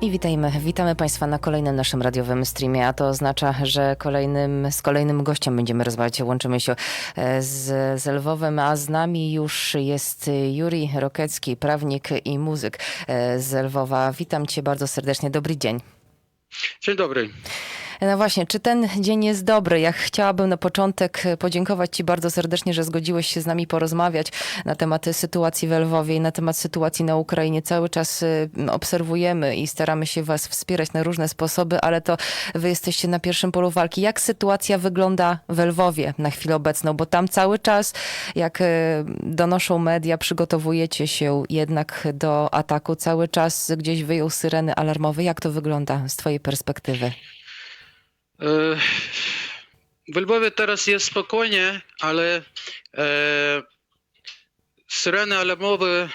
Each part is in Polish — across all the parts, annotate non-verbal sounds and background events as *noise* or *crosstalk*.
I witajmy, witamy Państwa na kolejnym naszym radiowym streamie, a to oznacza, że kolejnym, z kolejnym gościem będziemy rozmawiać. Łączymy się e, z, z Lwowem, a z nami już jest Juri Rokecki, prawnik i muzyk e, z Lwowa. Witam Cię bardzo serdecznie, dobry dzień. Dzień dobry. No właśnie, czy ten dzień jest dobry? Ja chciałabym na początek podziękować Ci bardzo serdecznie, że zgodziłeś się z nami porozmawiać na temat sytuacji w Lwowie i na temat sytuacji na Ukrainie. Cały czas y, obserwujemy i staramy się Was wspierać na różne sposoby, ale to Wy jesteście na pierwszym polu walki. Jak sytuacja wygląda w Lwowie na chwilę obecną? Bo tam cały czas, jak y, donoszą media, przygotowujecie się jednak do ataku. Cały czas gdzieś wyjął syreny alarmowe. Jak to wygląda z Twojej perspektywy? E, W Lwowie teraz jest spokojnie, ale e, syreny alarmowe,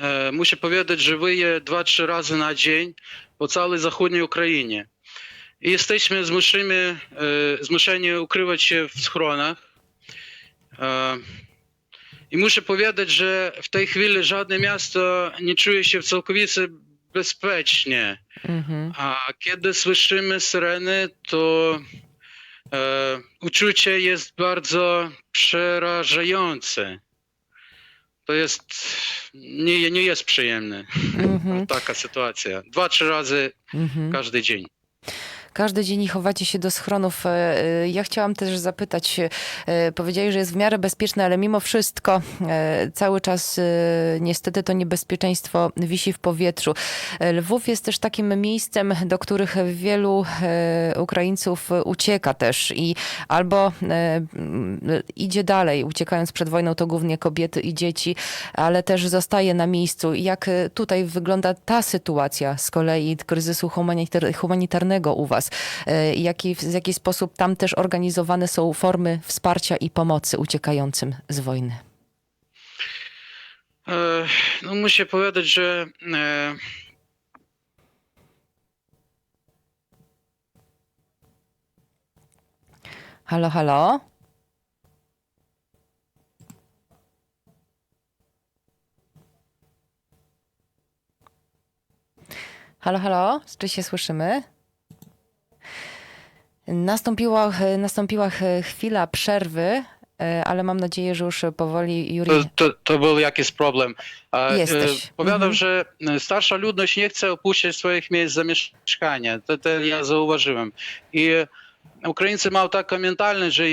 e, muszę powiedzieć, że wyje 2-3 razy na dzień po całej zachodniej Ukrainie. I jesteśmy zmuszeni, e, zmuszeni ukrywać się w schronach. E, I muszę powiedzieć, że w tej chwili żadne miasto nie czuje się całkowicie bezpiecznie. Mhm. A kiedy słyszymy syreny, to e, uczucie jest bardzo przerażające. To jest, nie, nie jest przyjemne Mhm. *laughs* taka sytuacja. Dwa, trzy razy Mhm. każdy dzień. Każdy dzień chowacie się do schronów. E, e, Ja chciałam też zapytać, e, powiedzieli, że jest w miarę bezpieczne, ale mimo wszystko cały czas niestety to niebezpieczeństwo wisi w powietrzu. Lwów jest też takim miejscem, do których wielu Ukraińców ucieka też i albo idzie dalej, uciekając przed wojną, to głównie kobiety i dzieci, ale też zostaje na miejscu. Jak tutaj wygląda ta sytuacja z kolei kryzysu humanitar- humanitarnego u was? E, Jaki, w jaki sposób tam też organizowane są formy wsparcia i pomocy uciekającym z wojny? E, no muszę powiedzieć, że e, Halo, halo? Halo, halo? Czy się słyszymy? Nastąpiła, nastąpiła chwila przerwy, e, ale mam nadzieję, że już powoli Juri... to, to, to był jakiś problem. E, Jesteś. Powiadam, Mhm. że e, starsza ludność nie chce opuścić swoich miejsc zamieszkania. To, to ja zauważyłem. I Ukraińcy mają taką mentalność, że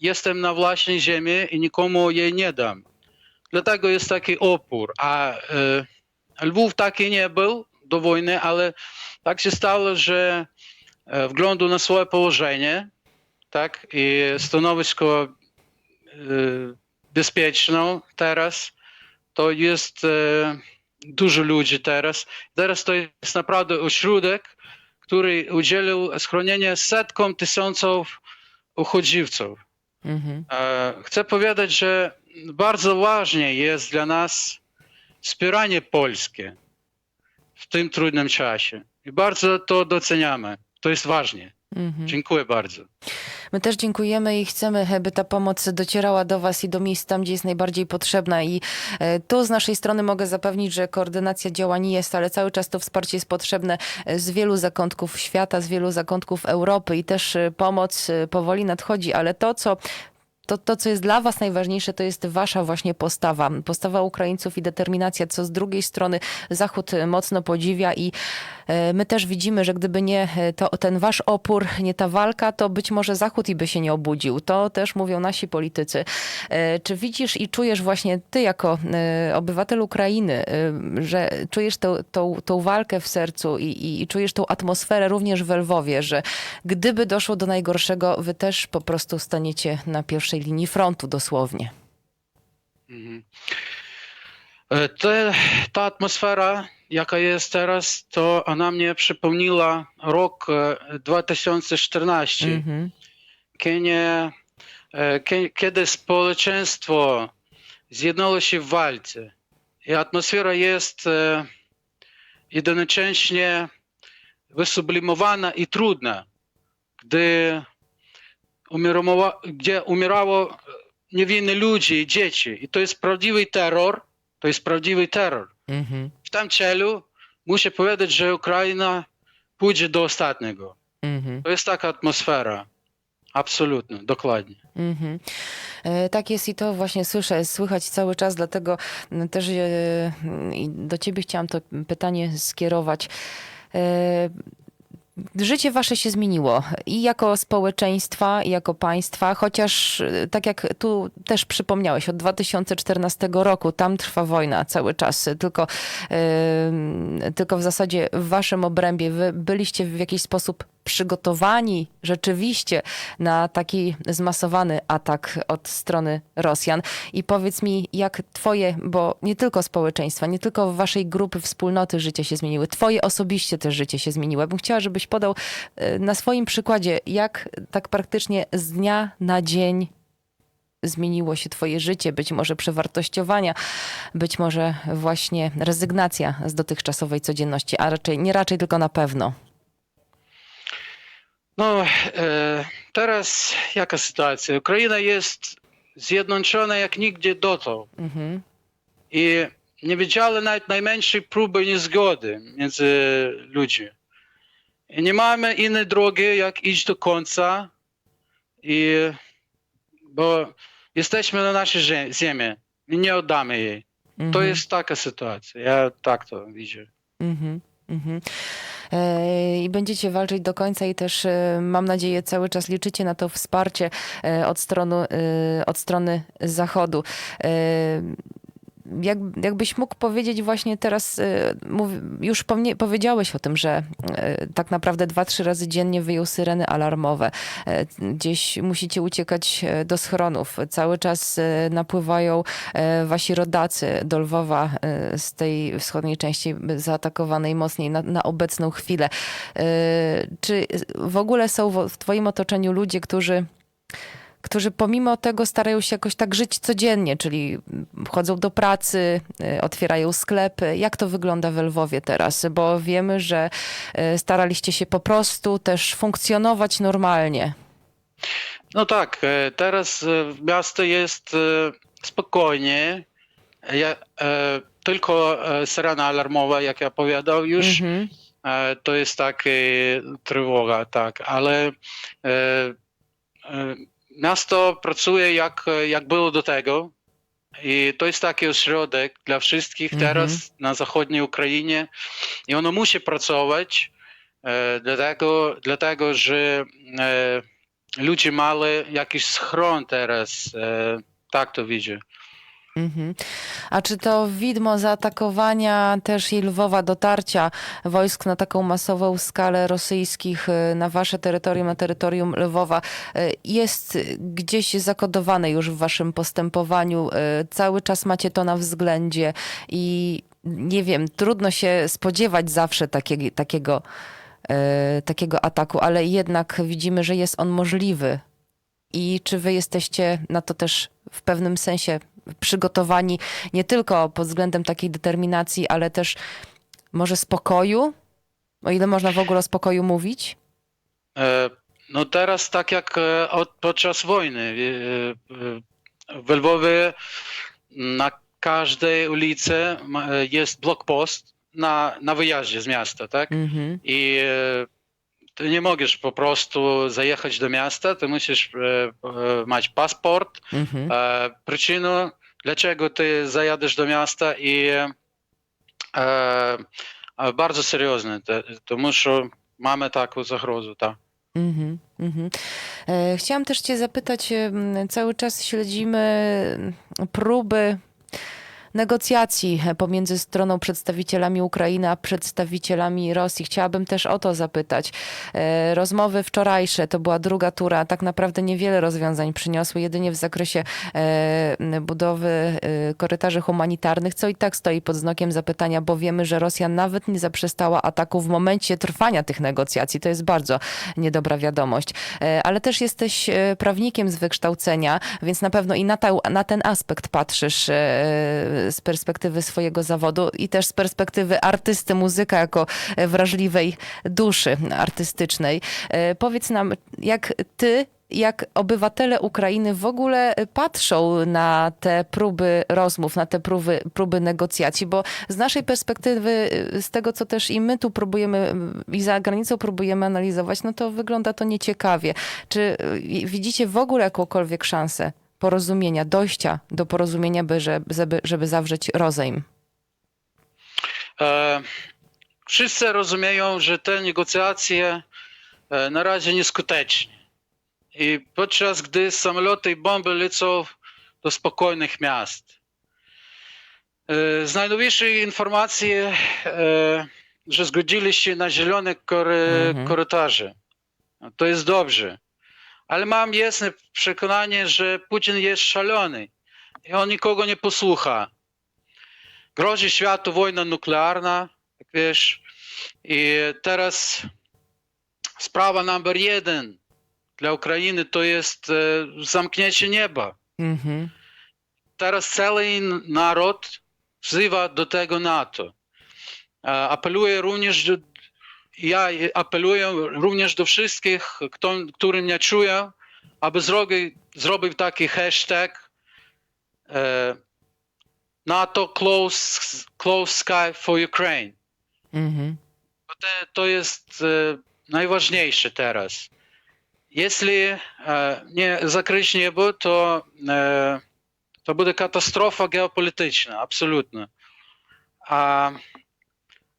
jestem na własnej ziemi i nikomu jej nie dam. Dlatego jest taki opór. A e, Lwów taki nie był do wojny, ale tak się stało, że e, względu na swoje położenie tak, i stanowisko e, bezpieczną teraz, to jest e, dużo ludzi teraz. Teraz to jest naprawdę ośrodek, który udzielił schronienia setkom tysiąców uchodźców. Mhm. Chcę powiedzieć, że bardzo ważne jest dla nas wspieranie polskie w tym trudnym czasie. I bardzo to doceniamy. To jest ważne. Mhm. Dziękuję bardzo. My też dziękujemy i chcemy, by ta pomoc docierała do Was i do miejsc tam, gdzie jest najbardziej potrzebna. I e, tu z naszej strony mogę zapewnić, że koordynacja działań jest, ale cały czas to wsparcie jest potrzebne e, z wielu zakątków świata, z wielu zakątków Europy i też e, pomoc powoli nadchodzi, ale to, co to, to, co jest dla Was najważniejsze, to jest Wasza właśnie postawa. Postawa Ukraińców i determinacja, co z drugiej strony Zachód mocno podziwia i e, my też widzimy, że gdyby nie e, to, ten Wasz opór, nie ta walka, to być może Zachód i by się nie obudził. To też mówią nasi politycy. E, Czy widzisz i czujesz właśnie Ty jako obywatel Ukrainy, że czujesz tą, tą, tą walkę w sercu i, i, i czujesz tą atmosferę również w Lwowie, że gdyby doszło do najgorszego, Wy też po prostu staniecie na pierwszej linii frontu dosłownie. Mhm. E, Te, ta atmosfera, jaka jest teraz, to ona mnie przypomniała rok e, 2014, Mhm. kiedy, e, kie- kiedy społeczeństwo zjednało się w walce. I atmosfera jest e, jednocześnie wysublimowana i trudna, gdy umierało, gdzie umierało niewinne ludzie i dzieci. I to jest prawdziwy terror, To jest prawdziwy terror. Mhm. W tym celu muszę powiedzieć, że Ukraina pójdzie do ostatniego. Mhm. To jest taka atmosfera. Absolutnie, dokładnie. Mhm. E, Tak jest i to właśnie słyszę, słychać cały czas, dlatego też e, do ciebie chciałam to pytanie skierować. Życie wasze się zmieniło i jako społeczeństwa, i jako państwa, chociaż e, tak jak tu też przypomniałeś, od 2014 roku tam trwa wojna cały czas, tylko, e, tylko w zasadzie w waszym obrębie wy byliście w jakiś sposób przygotowani rzeczywiście na taki zmasowany atak od strony Rosjan. I powiedz mi, jak twoje, bo nie tylko społeczeństwa, nie tylko waszej grupy, wspólnoty życie się zmieniły, twoje osobiście też życie się zmieniło. Bym chciała, żebyś podał e, na swoim przykładzie, jak tak praktycznie z dnia na dzień zmieniło się twoje życie, być może przewartościowania, być może właśnie rezygnacja z dotychczasowej codzienności, a raczej nie raczej, tylko na pewno. No, e, teraz jaka sytuacja? Ukraina jest zjednoczona jak nigdy dotąd. Mhm. I nie widziała nawet najmniejszej próby niezgody między ludźmi. I nie mamy innej drogi, jak iść do końca, i, bo jesteśmy na naszej zie- ziemi i nie oddamy jej. To Mhm. jest taka sytuacja. Ja tak to widzę. Mhm, mhm. E, I będziecie walczyć do końca i też e, mam nadzieję cały czas liczycie na to wsparcie e, od, strony, od strony Zachodu. Jak, jakbyś mógł powiedzieć właśnie teraz, mów, już powiedziałeś o tym, że e, tak naprawdę dwa, trzy razy dziennie wyjął syreny alarmowe. E, Gdzieś musicie uciekać do schronów. Cały czas napływają wasi rodacy do Lwowa z tej wschodniej części zaatakowanej mocniej na, na obecną chwilę. Czy w ogóle są w twoim otoczeniu ludzie, którzy którzy pomimo tego starają się jakoś tak żyć codziennie, czyli chodzą do pracy, e, otwierają sklepy. Jak to wygląda w Lwowie teraz? Bo wiemy, że e, staraliście się po prostu też funkcjonować normalnie. No tak, e, teraz e, miasto jest e, spokojnie. Ja, tylko syrena alarmowa, jak ja powiedział już, Mhm. e, to jest taka trwoga, tak, ale miasto pracuje jak, jak było do tego i to jest taki ośrodek dla wszystkich Mhm. teraz na zachodniej Ukrainie i ono musi pracować, e, dlatego, dlatego że e, ludzie mają jakiś schron teraz, e, tak to widzę. Mhm. A czy to widmo zaatakowania też i Lwowa, dotarcia wojsk na taką masową skalę rosyjskich y, na wasze terytorium, na terytorium Lwowa y, jest gdzieś zakodowane już w waszym postępowaniu? y, Cały czas macie to na względzie i nie wiem, trudno się spodziewać zawsze takiego, takiego, takiego ataku, ale jednak widzimy, że jest on możliwy. I czy wy jesteście na to też w pewnym sensie przygotowani nie tylko pod względem takiej determinacji, ale też może spokoju? O ile można w ogóle o spokoju mówić? E, No teraz tak jak e, od, podczas wojny. e, W Lwowie na każdej ulicy jest blokpost na, na wyjeździe z miasta, tak? Mhm. I e, ty nie możesz po prostu zajechać do miasta, ty musisz e, e, mieć paszport, Mhm. e, przyczynę, dlaczego ty zajadziesz do miasta i e, e, bardzo seriozne, to, тому що mamy taką zagrozę, tak. Mhm, mhm. E, Chciałam też Cię zapytać, em, cały czas śledzimy próby negocjacji pomiędzy stroną przedstawicielami Ukrainy a przedstawicielami Rosji. Chciałabym też o to zapytać. E, Rozmowy wczorajsze to była druga tura, tak naprawdę niewiele rozwiązań przyniosły, jedynie w zakresie e, budowy e, korytarzy humanitarnych, co i tak stoi pod znakiem zapytania, bo wiemy, że Rosja nawet nie zaprzestała ataku w momencie trwania tych negocjacji. To jest bardzo niedobra wiadomość. Ale też jesteś prawnikiem z wykształcenia, więc na pewno i na, ta, na ten aspekt patrzysz z perspektywy swojego zawodu i też z perspektywy artysty, muzyka jako e, wrażliwej duszy artystycznej. E, Powiedz nam, jak ty jak obywatele Ukrainy w ogóle patrzą na te próby rozmów, na te próby, próby negocjacji, bo z naszej perspektywy, z tego co też i my tu próbujemy i za granicą próbujemy analizować, no to wygląda to nieciekawie. Czy widzicie w ogóle jakąkolwiek szansę porozumienia, dojścia do porozumienia, by, żeby, żeby zawrzeć rozejm? E, wszyscy rozumieją, że te negocjacje e, na razie nieskuteczne. I podczas gdy samoloty i bomby lecą do spokojnych miast. E, Z najnowniejszych informacji, e, że zgodzili się na zielone kory, Mhm. korytarze. To jest dobrze. Ale mam jasne przekonanie, że Putin jest szalony i on nikogo nie posłucha. Grozi światu wojna nuklearna, jak wiesz. I teraz sprawa numer jeden dla Ukrainy to jest e, zamknięcie nieba. Mhm. Teraz cały naród wzywa do tego NATO. E, Apeluję również do, ja apeluję również do wszystkich, kto, którzy mnie czują, aby zrobił, zrobił taki hashtag e, NATO close, close sky for Ukraine. Mhm. Bo te- to jest e, najważniejsze teraz. Jeśli e, nie zakryć niebo, to, e, to będzie katastrofa geopolityczna, absolutna. A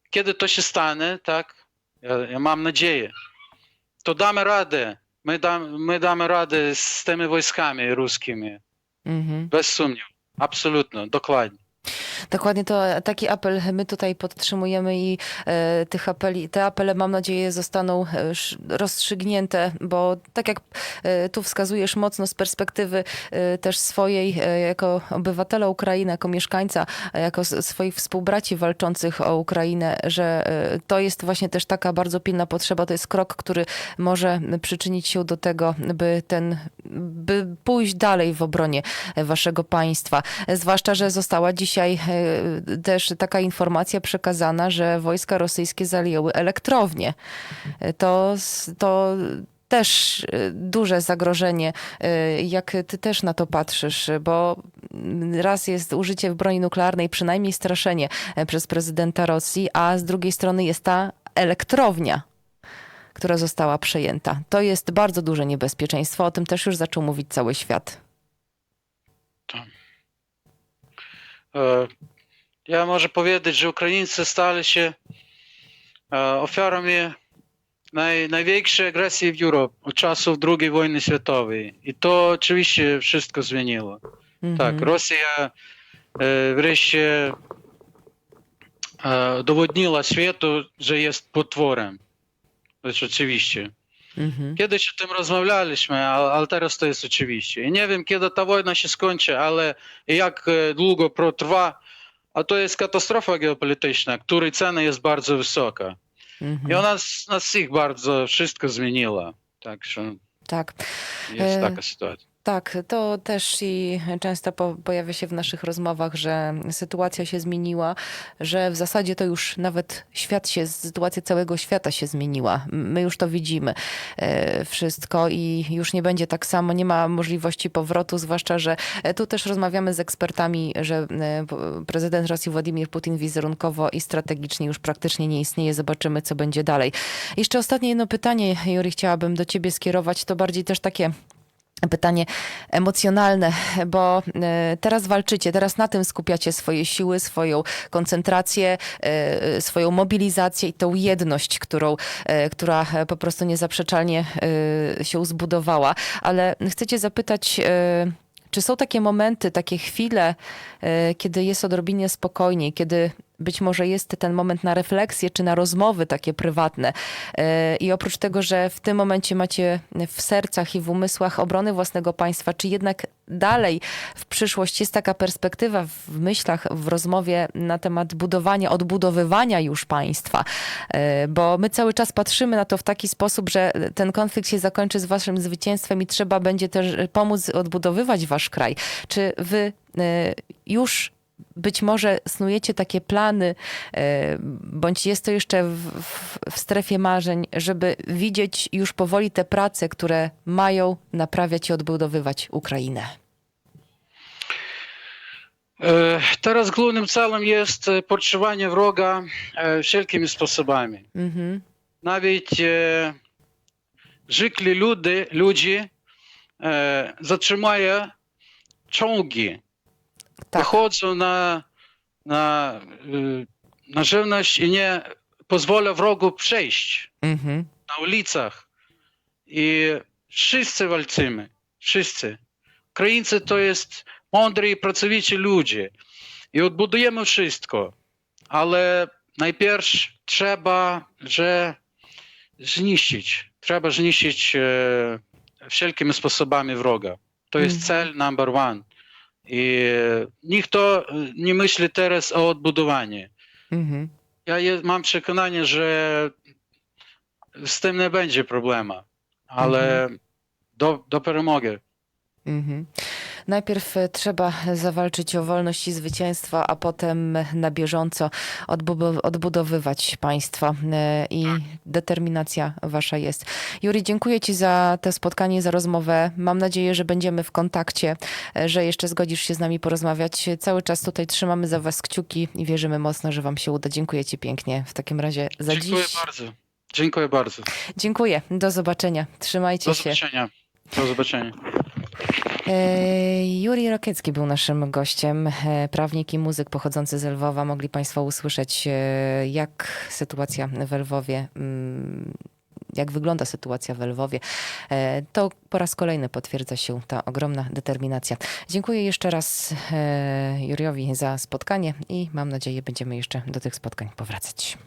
kiedy to się stanie, tak, ja, ja mam nadzieję, to damy radę. My, dam, my damy radę z tymi wojskami ruskimi, Mhm. bez sumniewu. Absolutnie, dokładnie. Dokładnie to taki apel my tutaj podtrzymujemy i e, tych apeli, te apele mam nadzieję zostaną e, rozstrzygnięte, bo tak jak e, tu wskazujesz mocno z perspektywy e, też swojej e, jako obywatela Ukrainy, jako mieszkańca, jako swoich współbraci walczących o Ukrainę, że e, to jest właśnie też taka bardzo pilna potrzeba, to jest krok, który może przyczynić się do tego, by ten, by pójść dalej w obronie waszego państwa. Zwłaszcza, że została dzisiaj e, też taka informacja przekazana, że wojska rosyjskie zajęły elektrownię. E, To, to też e, duże zagrożenie. Jak ty też na to patrzysz? Bo raz jest użycie broni nuklearnej, przynajmniej straszenie przez prezydenta Rosji, a z drugiej strony jest ta elektrownia która została przejęta. To jest bardzo duże niebezpieczeństwo. O tym też już zaczął mówić cały świat. E, Ja może powiedzieć, że Ukraińcy stali się e, ofiarami naj, największej agresji w Europie od czasów II wojny światowej. I to oczywiście wszystko zmieniło. Mhm. Tak, Rosja e, wreszcie udowodniła światu, że jest potworem. Oczywiście. Mhm. Kiedyś o tym rozmawialiśmy, ale teraz to jest oczywiście. I nie wiem, kiedy ta wojna się skończy, ale jak e, długo potrwa, a to jest katastrofa geopolityczna, której cena jest bardzo wysoka. Mhm. I ona nas, nas wszystkich bardzo wszystko zmieniła. Także Tak. jest E, taka sytuacja. Tak, to też i często po, pojawia się w naszych rozmowach, że sytuacja się zmieniła, że w zasadzie to już nawet świat się, sytuacja całego świata się zmieniła. My już to widzimy e, wszystko i już nie będzie tak samo, nie ma możliwości powrotu, zwłaszcza, że e, tu też rozmawiamy z ekspertami, że e, prezydent Rosji Władimir Putin wizerunkowo i strategicznie już praktycznie nie istnieje. Zobaczymy, co będzie dalej. Jeszcze ostatnie jedno pytanie, Juri, chciałabym do ciebie skierować. To bardziej też takie pytanie emocjonalne, bo e, teraz walczycie, teraz na tym skupiacie swoje siły, swoją koncentrację, e, swoją mobilizację i tą jedność, którą, e, która po prostu niezaprzeczalnie się zbudowała. Ale chcecie zapytać, czy są takie momenty, takie chwile, kiedy jest odrobinie spokojniej, kiedy być może jest ten moment na refleksję czy na rozmowy takie prywatne. E, I oprócz tego, że w tym momencie macie w sercach i w umysłach obrony własnego państwa, czy jednak dalej w przyszłość jest taka perspektywa w myślach, w rozmowie na temat budowania, odbudowywania już państwa? E, Bo my cały czas patrzymy na to w taki sposób, że ten konflikt się zakończy z waszym zwycięstwem i trzeba będzie też pomóc odbudowywać wasz kraj. Czy wy e, już być może snujecie takie plany, e, bądź jest to jeszcze w, w, w strefie marzeń, żeby widzieć już powoli te prace, które mają naprawiać i odbudowywać Ukrainę. E, Teraz głównym celem jest e, podszywanie wroga wszelkimi sposobami. Mhm. Nawet e, zwykli ludy, ludzie e, zatrzymają czołgi, Tak. wychodzą na, na, e, na żywność i nie pozwolą wrogu przejść Mhm. na ulicach. I wszyscy walczymy, wszyscy. Ukraińcy to jest mądrzy i pracowici ludzie. I odbudujemy wszystko. Ale najpierw trzeba, że zniszczyć. Trzeba zniszczyć e, wszelkimi sposobami wroga. To jest Mhm. cel number one. I nikt to nie myśli teraz o odbudowaniu. Mhm. Ja je, mam przekonanie, że z tym nie będzie problemu, ale do, do permogi. Mhm. Najpierw e, trzeba zawalczyć o wolność i zwycięstwo, a potem na bieżąco odbu- odbudowywać państwo e, i determinacja wasza jest. Juri, dziękuję ci za to spotkanie, za rozmowę. Mam nadzieję, że będziemy w kontakcie, e, że jeszcze zgodzisz się z nami porozmawiać. Cały czas tutaj trzymamy za was kciuki i wierzymy mocno, że wam się uda. Dziękuję ci pięknie w takim razie za Dziękuję dziś. bardzo. Dziękuję bardzo. Dziękuję. Do zobaczenia. Trzymajcie Do się. zobaczenia. Do zobaczenia. Juri Rokiecki był naszym gościem, e, prawnik i muzyk pochodzący z Lwowa. Mogli Państwo usłyszeć, e, jak sytuacja w Lwowie, mm, jak wygląda sytuacja w Lwowie. E, To po raz kolejny potwierdza się ta ogromna determinacja. Dziękuję jeszcze raz Juriowi za spotkanie i mam nadzieję, będziemy jeszcze do tych spotkań powracać.